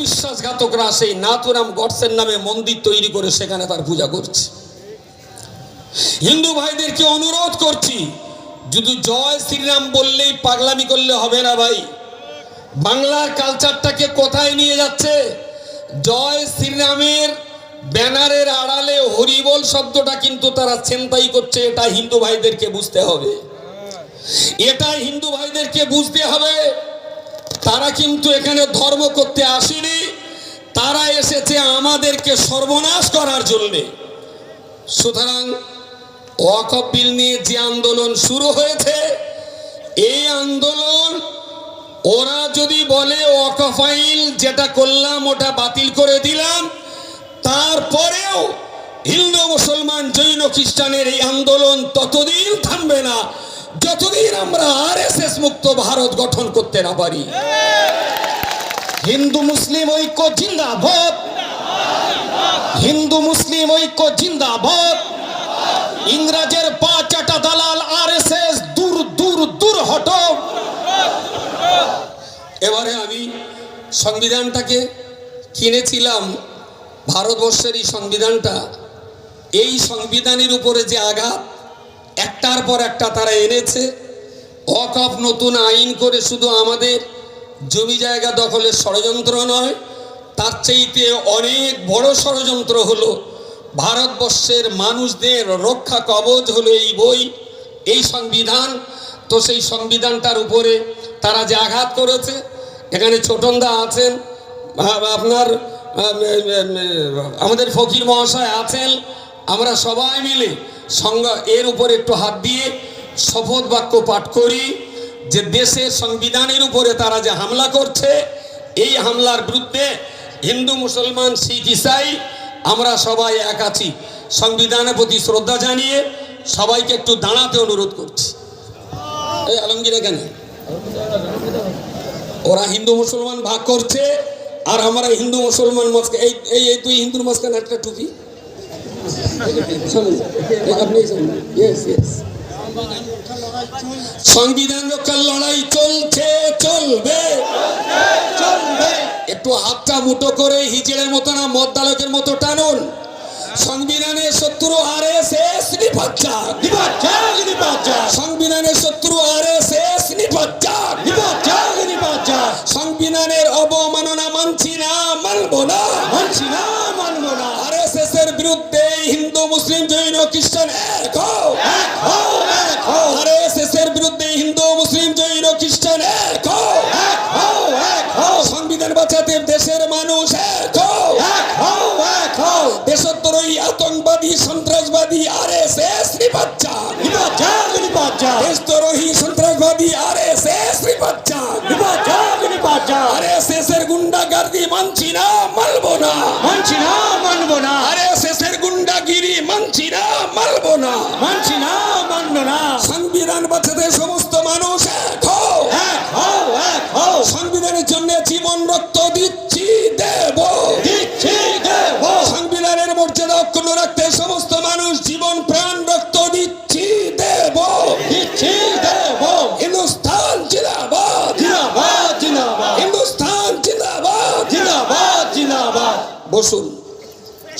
বিশ্বাসঘাতকরা সেই নাথুরাম গডসের নামে মন্দির তৈরি করে সেখানে তার পূজা করছে। হিন্দু ভাইদেরকে অনুরোধ করছি, যদি জয় শ্রীরাম বললেই পাগলামি করলে হবে না ভাই। বাংলার কালচারটাকে কোথায় নিয়ে যাচ্ছে? জয় শ্রীরামের ব্যানারের আড়ালে হরিবল শব্দটা কিন্তু তারা ছেন্তাই করছে, এটা হিন্দু ভাইদেরকে বুঝতে হবে। এটা হিন্দু ভাইদেরকে বুঝতে হবে তারা কিন্তু এখানে ধর্ম করতে আসেনি। তারা এসেছে আমাদেরকে সর্বনাশ করার জন্যে। সুতরাং ওয়াকফিল নিয়ে যে আন্দোলন শুরু হয়েছে, এই আন্দোলন ওরা যদি বলে ওয়াকফ আইন যেটা করলাম ওটা বাতিল করে দিলাম, তারপরেও হিন্দু মুসলমান জৈন খ্রিস্টানের এই আন্দোলন ততদিন থামবে না। যতদিন আমরা আরএসএস মুক্ত ভারত গঠন করতে না পারি, হিন্দু মুসলিম ঐক্য জিন্দাবাদ, হিন্দু মুসলিম ঐক্য জিন্দাবাদ, ইংরেজের পা চাটা দালাল আর এস এস দূর দূর দূর হটো। এবারে আমি সংবিধানটাকে কিনেছিলাম, ভারতবর্ষের এই সংবিধানটা, এই সংবিধানের উপরে যে আঘাত একটার পর একটা তারা এনেছে। অকফ নতুন আইন করে শুধু আমাদের জমি জায়গা দখলের ষড়যন্ত্র নয়, তার চাইতে অনেক বড় ষড়যন্ত্র হলো ভারতবর্ষের মানুষদের রক্ষা কবচ হলো এই বই, এই সংবিধান। তো সেই সংবিধানটার উপরে তারা যে আঘাত করেছে, এখানে ছোটনদা আছেন আপনার আমাদের ফকির মহাশয় আছেন আমরা সবাই মিলে সঙ্গ, এর উপর একটু হাত দিয়ে শপথ বাক্য পাঠ করি যে দেশের সংবিধানের উপরে তারা যে হামলা করছে, এই হামলার বিরুদ্ধে হিন্দু, মুসলমান, শিখ, ইসাই আমরা সবাই এক আছি। সংবিধানের প্রতি শ্রদ্ধা জানিয়ে সবাইকে একটু দাঁড়াতে অনুরোধ করছি। এই আলমগীর এখানে। ওরা হিন্দু, মুসলমান ভাগ করছে, আর আমরা হিন্দু, মুসলমান মাঝখানে এই এই দুই হিন্দুর মাঝখানে একটা টুপি। আপনি. সংবিধান রক্ষার লড়াই চলছে চলবে। একটু হাতটা মুঠো করে হিজড়ের মতো না মদ্দালকের মতো টানুন। সংবিধানের শত্রু আর এস এস সংবিধানের শত্রু আর এস এস সংবিধানের অবমাননা মানছি না মানব না। মানছি না মানবো না। আরএসএস এর বিরুদ্ধে খ্রিস্টান এক হও এক হও, এক এর বিরুদ্ধে হিন্দু মুসলিম জৈন খ্রিস্টান এক হও এক হও এক হও। সংবিধান বাঁচাতে দেশের মানুষ এক হও এক হও, এক আতঙ্কবাদী সন্ত্রাসবাদী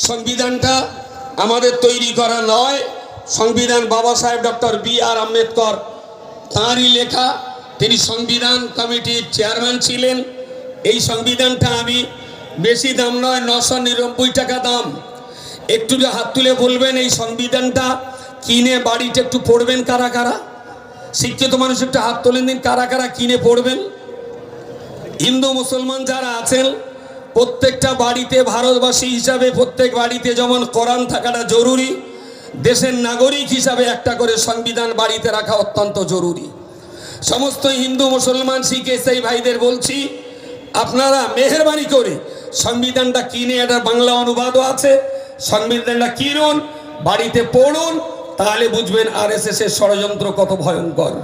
সংবিধানটা আমাদের তৈরি করা নয়। সংবিধান বাবা সাহেব ডক্টর বি আর আম্বেদকর, তাঁরই লেখা। তিনি সংবিধান কমিটির চেয়ারম্যান ছিলেন। এই সংবিধানটা আমি বেশি দাম নয়, নশো নিরানব্বই টাকা দাম। একটু যে হাত তুলে বলবেন এই সংবিধানটা, কিনে বাড়িতে একটু পড়বেন কারা কারা? শিক্ষিত মানুষ একটু হাত তোলেন দিন, কারা কারা কিনে পড়বেন? হিন্দু, মুসলমান যারা আছেন প্রত্যেকটা বাড়িতে ভারতবাসী হিসাবে, প্রত্যেক বাড়িতে যেমন কোরআন থাকাটা জরুরি, দেশের নাগরিক হিসাবে একটা করে সংবিধান বাড়িতে রাখা অত্যন্ত জরুরি। সমস্ত হিন্দু মুসলমান, শিখ এসাই ভাইদের বলছি, আপনারা মেহরবানি করে সংবিধানটা কিনে, এটা বাংলা অনুবাদও আছে, সংবিধানটা কিনুন, বাড়িতে পড়ুন, তাহলে বুঝবেন আর এস এস এর ষড়যন্ত্র কত ভয়ঙ্কর।